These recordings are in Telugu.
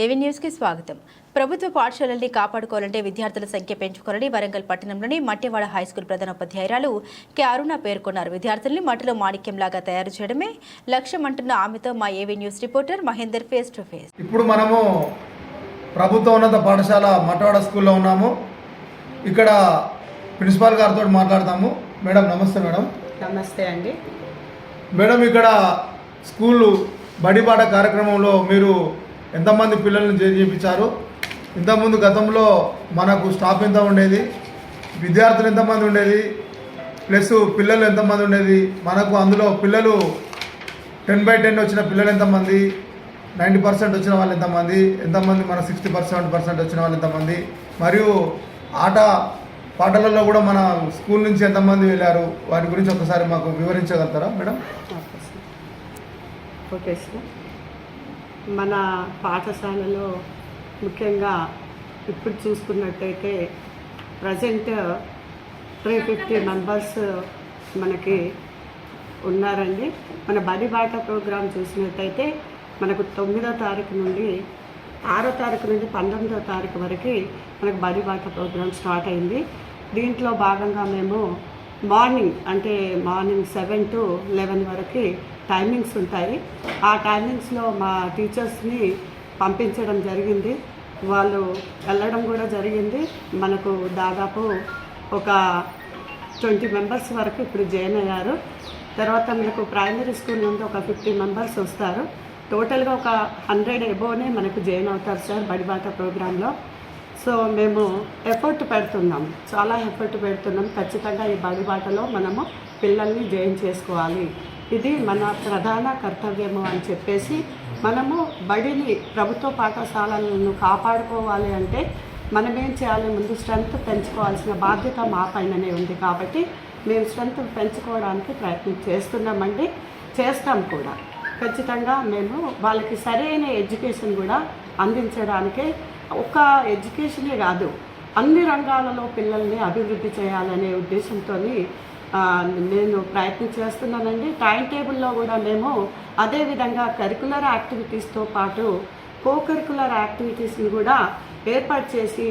ఏవీ న్యూస్కి స్వాగతం. ప్రభుత్వ పాఠశాలల్ని కాపాడుకోవాలంటే విద్యార్థుల సంఖ్య పెంచుకోవాలని వరంగల్ పట్టణంలోని మట్టివాడ హైస్కూల్ ప్రధానోపాధ్యాయురాలు కె అరుణ పేర్కొన్నారు. విద్యార్థుల్ని మట్టిలో మాణిక్యంలాగా తయారు చేయడమే లక్ష్యం అంటున్న ఆమెతో మా AV news reporter Mahender face to face. ఇప్పుడు మనము ప్రభుత్వ ఉన్నత పాఠశాల మటవాడ స్కూల్లో ఉన్నాము. ఇక్కడ ప్రిన్సిపాల్ గారితో మాట్లాడతాము. మేడం నమస్తే మేడం. నమస్తే అండి. మేడం ఇక్కడ స్కూలు బడిబాట కార్యక్రమంలో మీరు ఎంతమంది పిల్లల్ని చేరి చేయించారు? ఇంతకుముందు గతంలో మనకు స్టాఫ్ ఎంత ఉండేది? విద్యార్థులు ఎంతమంది ఉండేది? ప్లస్ పిల్లలు ఎంతమంది ఉండేది? మనకు అందులో పిల్లలు టెన్ బై టెన్ వచ్చిన పిల్లలు ఎంతమంది? నైంటీ పర్సెంట్ వచ్చిన వాళ్ళు ఎంతమంది? ఎంతమంది మన సిక్స్టీ పర్సెంట్ పర్సెంట్ వచ్చిన వాళ్ళు ఎంతమంది? మరియు ఆట పాటలలో కూడా మన స్కూల్ నుంచి ఎంతమంది వెళ్ళారు? వాటి గురించి ఒకసారి మాకు వివరించగలుగుతారా madam? Okay sir okay sir. మన పాఠశాలలో ముఖ్యంగా ఇప్పుడు చూసుకున్నట్టయితే ప్రజెంట్ త్రీ ఫిఫ్టీ మెంబర్స్ మనకి ఉన్నారండి. మన బడి బాట ప్రోగ్రాం చూసినట్టయితే మనకు తొమ్మిదో తారీఖు నుండి ఆరో తారీఖు నుండి పంతొమ్మిదో తారీఖు వరకు మనకు బడిబాట ప్రోగ్రాం స్టార్ట్ అయింది. దీంట్లో భాగంగా మేము మార్నింగ్ అంటే మార్నింగ్ సెవెన్ టు లెవెన్ వరకు టైమింగ్స్ ఉంటాయి. ఆ టైమింగ్స్లో మా టీచర్స్ని పంపించడం జరిగింది. వాళ్ళు వెళ్ళడం కూడా జరిగింది. మనకు దాదాపు ఒక ట్వంటీ మెంబర్స్ వరకు ఇప్పుడు జాయిన్ అయ్యారు. తర్వాత మనకు ప్రైమరీ స్కూల్ నుండి ఒక ఫిఫ్టీ మెంబర్స్ వస్తారు. టోటల్గా ఒక హండ్రెడ్ ఎబోనే మనకు జాయిన్ అవుతారు సార్ బడిబాట ప్రోగ్రాంలో. సో మేము ఎఫర్ట్ పెడుతున్నాం. చాలా ఎఫర్ట్ పెడుతున్నాం. ఖచ్చితంగా ఈ బడిబాటలో మనము పిల్లల్ని జాయిన్ చేసుకోవాలి. ఇది మన ప్రధాన కర్తవ్యము అని చెప్పేసి మనము బడిని ప్రభుత్వ పాఠశాలలను కాపాడుకోవాలి అంటే మనం ఏం చేయాలి? ముందు స్ట్రెంగ్త్ పెంచుకోవాల్సిన బాధ్యత మా పైననే ఉంది కాబట్టి మేము స్ట్రెంగ్త్ పెంచుకోవడానికి ప్రయత్నం చేస్తున్నామండి. చేస్తాం కూడా. ఖచ్చితంగా మేము వాళ్ళకి సరైన ఎడ్యుకేషన్ కూడా అందించడానికే ఒక ఎడ్యుకేషనే కాదు అన్ని రంగాలలో పిల్లల్ని అభివృద్ధి చేయాలనే ఉద్దేశంతో నేను ప్రయత్నం చేస్తున్నానండి. టైం టేబుల్లో కూడా మేము అదేవిధంగా కరికులర్ యాక్టివిటీస్తో పాటు కో కరికులర్ యాక్టివిటీస్ని కూడా ఏర్పాటు చేసి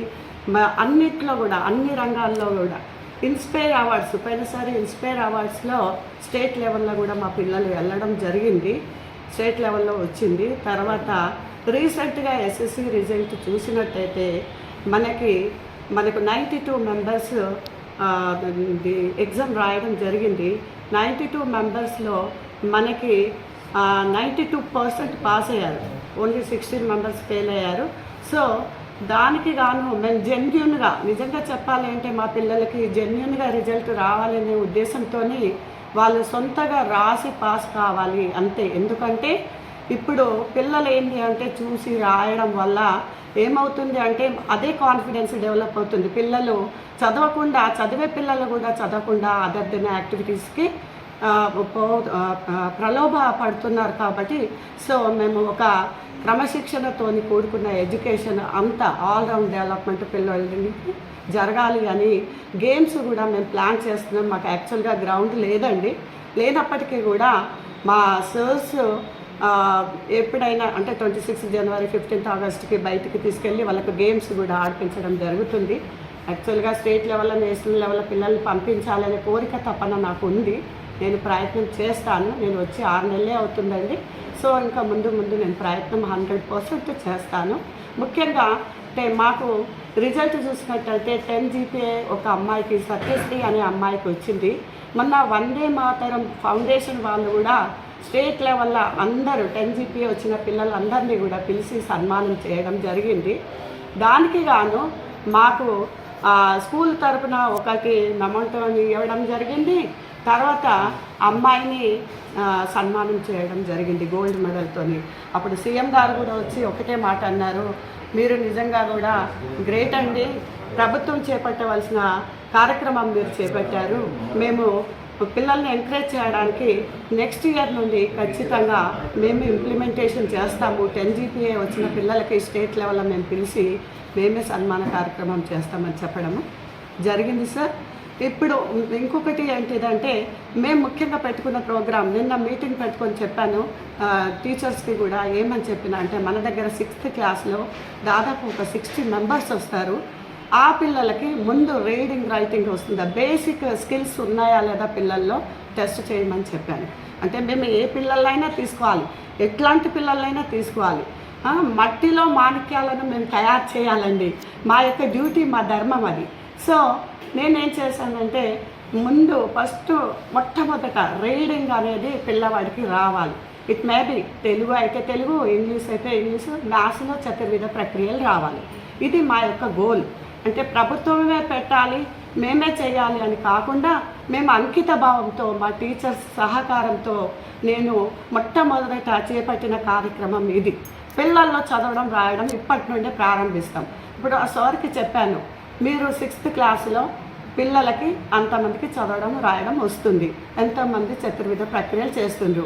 అన్నిట్లో కూడా అన్ని రంగాల్లో కూడా ఇన్స్పైర్ అవార్డ్స్ పోయినసారి ఇన్స్పైర్ అవార్డ్స్లో స్టేట్ లెవెల్లో కూడా మా పిల్లలు వెళ్ళడం జరిగింది. స్టేట్ లెవెల్లో వచ్చింది. తర్వాత రీసెంట్గా ఎస్ఎస్సి రిజల్ట్ చూసినట్టయితే మనకి మనకు నైంటీ టూ మెంబర్స్ ఎగ్జామ్ రాయడం జరిగింది. నైంటీ టూ మెంబర్స్లో మనకి నైంటీ టూ పర్సెంట్ పాస్ అయ్యారు. ఓన్లీ సిక్స్టీన్ మెంబర్స్ ఫెయిల్ అయ్యారు. సో దానికి గాను మేము జెన్యున్గా నిజంగా చెప్పాలి అంటే మా పిల్లలకి జెన్యున్గా రిజల్ట్ రావాలనే ఉద్దేశంతో వాళ్ళు సొంతగా రాసి పాస్ కావాలి అంతే. ఎందుకంటే ఇప్పుడు పిల్లలు ఏంటి అంటే చూసి రాయడం వల్ల ఏమవుతుంది అంటే అదే కాన్ఫిడెన్స్ డెవలప్ అవుతుంది. పిల్లలు చదవకుండా చదివే పిల్లలు కూడా చదవకుండా అదర్ దెన్ యాక్టివిటీస్కి ప్రలోభ పడుతున్నారు కాబట్టి సో మేము ఒక క్రమశిక్షణతోని కూడుకున్న ఎడ్యుకేషన్ అంతా ఆల్రౌండ్ డెవలప్మెంట్ పిల్లలకి జరగాలి అని గేమ్స్ కూడా మేము ప్లాన్ చేస్తున్నాం. మాకు యాక్చువల్గా గ్రౌండ్ లేదండి. లేనప్పటికీ కూడా మా సర్స్ ఎప్పుడైనా అంటే ట్వంటీ సిక్స్ జనవరి ఫిఫ్టీన్త్ ఆగస్ట్కి బయటికి తీసుకెళ్ళి వాళ్ళకు గేమ్స్ కూడా ఆడిపించడం జరుగుతుంది. యాక్చువల్గా స్టేట్ లెవెల్లో నేషనల్ లెవెల్లో పిల్లల్ని పంపించాలనే కోరిక తపన నాకు ఉంది. నేను ప్రయత్నం చేస్తాను. నేను వచ్చి ఆరు నెలలే అవుతుందండి. సో ఇంకా ముందు ముందు నేను ప్రయత్నం హండ్రెడ్ పర్సెంట్ చేస్తాను. ముఖ్యంగా అంటే మాకు రిజల్ట్ చూసినట్టయితే టెన్ జీపీఏ ఒక అమ్మాయికి సత్యశ్రీ అనే అమ్మాయికి వచ్చింది. మొన్న వందే మాతరం ఫౌండేషన్ వాళ్ళు కూడా స్టేట్ లెవెల్లో అందరూ టెన్ జీపీఏ వచ్చిన పిల్లలందరినీ కూడా పిలిచి సన్మానం చేయడం జరిగింది. దానికి గాను మాకు స్కూల్ తరపున ఒకరికి అమౌంట్ ఇవ్వడం జరిగింది. తర్వాత అమ్మాయిని సన్మానం చేయడం జరిగింది గోల్డ్ మెడల్తోని అప్పుడు సీఎం గారు కూడా వచ్చి ఒకటే మాట అన్నారు మీరు నిజంగా కూడా గ్రేట్ అండి. ప్రభుత్వం చేపట్టవలసిన కార్యక్రమం మీరు చేపట్టారు. మేము పిల్లల్ని ఎంకరేజ్ చేయడానికి నెక్స్ట్ ఇయర్ నుండి ఖచ్చితంగా మేము ఇంప్లిమెంటేషన్ చేస్తాము. టెన్ జీపీఏ వచ్చిన పిల్లలకి స్టేట్ లెవెల్లో మేము పిలిచి మేమే సన్మాన కార్యక్రమం చేస్తామని చెప్పడము జరిగింది సార్. ఇప్పుడు ఇంకొకటి ఏంటిదంటే మేము ముఖ్యంగా పెట్టుకున్న ప్రోగ్రామ్ నిన్న మీటింగ్ పెట్టుకొని చెప్పాను టీచర్స్కి కూడా ఏమని చెప్పిన అంటే మన దగ్గర సిక్స్త్ క్లాస్లో దాదాపు ఒక సిక్స్టీ మెంబర్స్ వస్తారు. ఆ పిల్లలకి ముందు రీడింగ్ రైటింగ్ వస్తుందా. బేసిక్ స్కిల్స్ ఉన్నాయా లేదా పిల్లల్లో టెస్ట్ చేయమని చెప్పాను. అంటే మేము ఏ పిల్లలైనా తీసుకోవాలి. ఎట్లాంటి పిల్లలైనా తీసుకోవాలి. మట్టిలో మాణిక్యాలను మేము తయారు చేయాలండి. మా యొక్క డ్యూటీ మా ధర్మం అది. సో నేనేం చేశానంటే ముందు ఫస్ట్ మొట్టమొదట రీడింగ్ అనేది పిల్లవాడికి రావాలి. ఇట్ మే బి తెలుగు అయితే తెలుగు ఇంగ్లీష్ అయితే ఇంగ్లీష్ మ్యాథ్స్లో చతుర్విధ ప్రక్రియలు రావాలి. ఇది మా యొక్క గోల్. అంటే ప్రభుత్వమే పెట్టాలి మేమే చేయాలి అని కాకుండా మేము అంకిత భావంతో మా టీచర్స్ సహకారంతో నేను మొట్టమొదట చేపట్టిన కార్యక్రమం ఇది. పిల్లల్లో చదవడం రాయడం ఇప్పటి నుండే ప్రారంభిస్తాం. ఇప్పుడు ఆ సార్కి చెప్పాను మీరు సిక్స్త్ క్లాస్లో పిల్లలకి అంతమందికి చదవడం రాయడం వస్తుంది. ఎంతమంది చతుర్విధ ప్రక్రియలు చేస్తుండ్రు?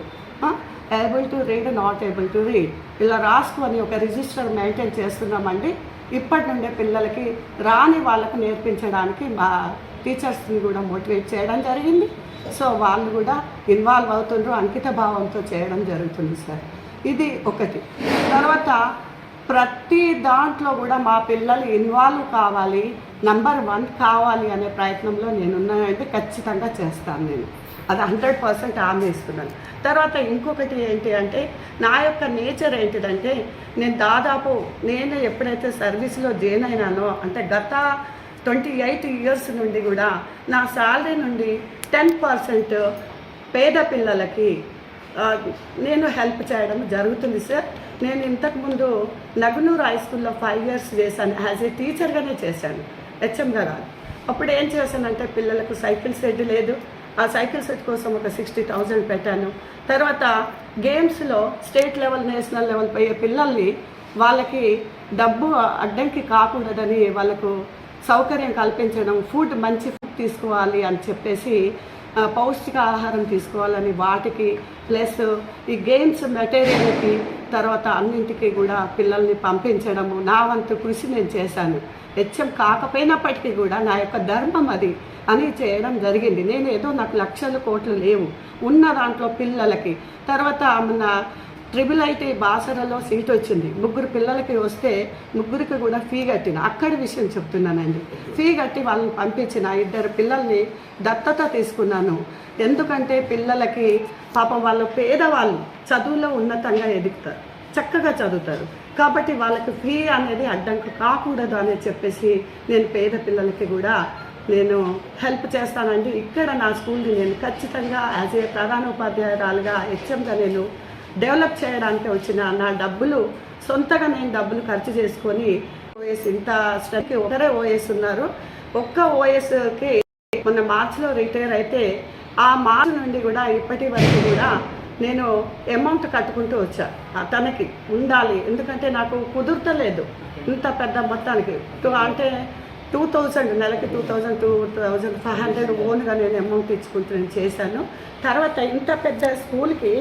Able to read not able to read ఇలా రాసుకొని ఒక రిజిస్టర్ మెయింటైన్ చేస్తున్నామండి. ఇప్పటి నుండే పిల్లలకి రాని వాళ్ళకు నేర్పించడానికి మా టీచర్స్ని కూడా మోటివేట్ చేయడం జరిగింది. సో వాళ్ళు కూడా ఇన్వాల్వ్ అవుతుండ్రు అంకిత భావంతో చేయడం జరుగుతుంది సార్. ఇది ఒకటి. తర్వాత ప్రతి దాంట్లో కూడా మా పిల్లలు ఇన్వాల్వ్ కావాలి నంబర్ వన్ కావాలి అనే ప్రయత్నంలో నేనున్నానంటే ఖచ్చితంగా చేస్తాను నేను. అది హండ్రెడ్ పర్సెంట్ ఆమె ఇస్తున్నాను. తర్వాత ఇంకొకటి ఏంటి అంటే నా యొక్క నేచర్ ఏంటిదంటే నేను దాదాపు నేను ఎప్పుడైతే సర్వీస్లో జాయిన్ అయినానో అంటే గత ట్వంటీ ఎయిట్ ఇయర్స్ నుండి కూడా నా శాలరీ నుండి టెన్ పర్సెంట్ పేద పిల్లలకి నేను హెల్ప్ చేయడం జరుగుతుంది సార్. నేను ఇంతకుముందు నగనూరు హై స్కూల్లో ఫైవ్ ఇయర్స్ చేశాను. యాజ్ ఏ టీచర్గానే చేశాను. హెచ్ఎంగా కాదు. అప్పుడు ఏం చేశానంటే పిల్లలకు సైకిల్ సెట్ లేదు. ఆ సైకిల్ సెట్ కోసం ఒక సిక్స్టీ థౌజండ్ పెట్టాను. తర్వాత గేమ్స్లో స్టేట్ లెవెల్ నేషనల్ లెవెల్ పోయే పిల్లల్ని వాళ్ళకి డబ్బు అడ్డంకి కాకూడదని వాళ్ళకు సౌకర్యం కల్పించడం ఫుడ్ మంచి ఫుడ్ తీసుకోవాలి అని చెప్పేసి పౌష్టిక ఆహారం తీసుకోవాలని వాటికి ప్లస్ ఈ గేమ్స్ మెటీరియల్కి తర్వాత అన్నింటికి కూడా పిల్లల్ని పంపించడము. నా వంతు కృషి నేను చేశాను. హెచ్ఎం కాకపోయినప్పటికీ కూడా నా యొక్క ధర్మం అది అని చేయడం జరిగింది. నేను ఏదో నాకు లక్షల కోట్లు లేవు. ఉన్న దాంట్లో పిల్లలకి. తర్వాత నా ట్రిబుల్ ఐటీ బాసరలో సీట్ వచ్చింది. ముగ్గురు పిల్లలకి వస్తే ముగ్గురికి కూడా ఫీ కట్టిన. అక్కడి విషయం చెప్తున్నానండి. ఫీ కట్టి వాళ్ళని పంపించిన ఇద్దరు పిల్లల్ని దత్తత తీసుకున్నాను. ఎందుకంటే పిల్లలకి పాపం వాళ్ళు పేదవాళ్ళు చదువులో ఉన్నతంగా ఎదుగుతారు. చక్కగా చదువుతారు. కాబట్టి వాళ్ళకి ఫీ అనేది అడ్డంకు కాకూడదు అని చెప్పేసి నేను పేద పిల్లలకి కూడా నేను హెల్ప్ చేస్తానండి. ఇక్కడ నా స్కూల్ని నేను ఖచ్చితంగా యాజ్ ఏ ప్రధాన ఉపాధ్యాయురాలుగా హెచ్ఎంగా నేను డెవలప్ చేయడానికి వచ్చిన నా డబ్బులు సొంతగా నేను డబ్బులు ఖర్చు చేసుకొని ఓఎస్ ఇంత స్టెప్కి ఒకరే ఓఎస్ ఉన్నారు. ఒక్క ఓఎస్కి మొన్న మార్చిలో రిటైర్ అయితే ఆ మార్చి నుండి కూడా ఇప్పటి వరకు కూడా నేను అమౌంట్ కట్టుకుంటూ వచ్చా. తనకి ఉండాలి. ఎందుకంటే నాకు కుదురుతలేదు. ఇంత పెద్ద మొత్తానికి. అంటే టూ థౌజండ్ నెలకి two thousand two thousand five hundred ఓన్గా నేను అమౌంట్ ఇచ్చుకుంటూ నేను చేశాను. తర్వాత ఇంత పెద్ద స్కూల్కి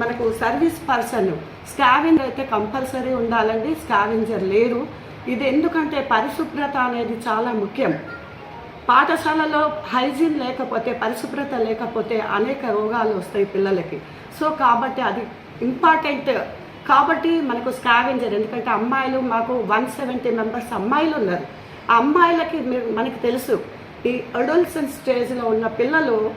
మనకు సర్వీస్ పర్సన్ స్కావెంజర్ అయితే కంపల్సరీ ఉండాలండి స్కావెంజర్ లేరు. ఇది ఎందుకంటే పరిశుభ్రత అనేది చాలా ముఖ్యం. పాఠశాలలో హైజీన్ లేకపోతే పరిశుభ్రత లేకపోతే అనేక రోగాలు వస్తాయి పిల్లలకి. సో కాబట్టి అది ఇంపార్టెంట్. కాబట్టి మనకు స్కావెంజర్ ఎందుకంటే అమ్మాయిలు మాకు వన్ సెవెంటీ మెంబర్స్ అమ్మాయిలు ఉన్నారు. అమ్మాయిలకి మీరు మనకి తెలుసు. ఈ అడల్సన్ స్టేజ్లో ఉన్న పిల్లలు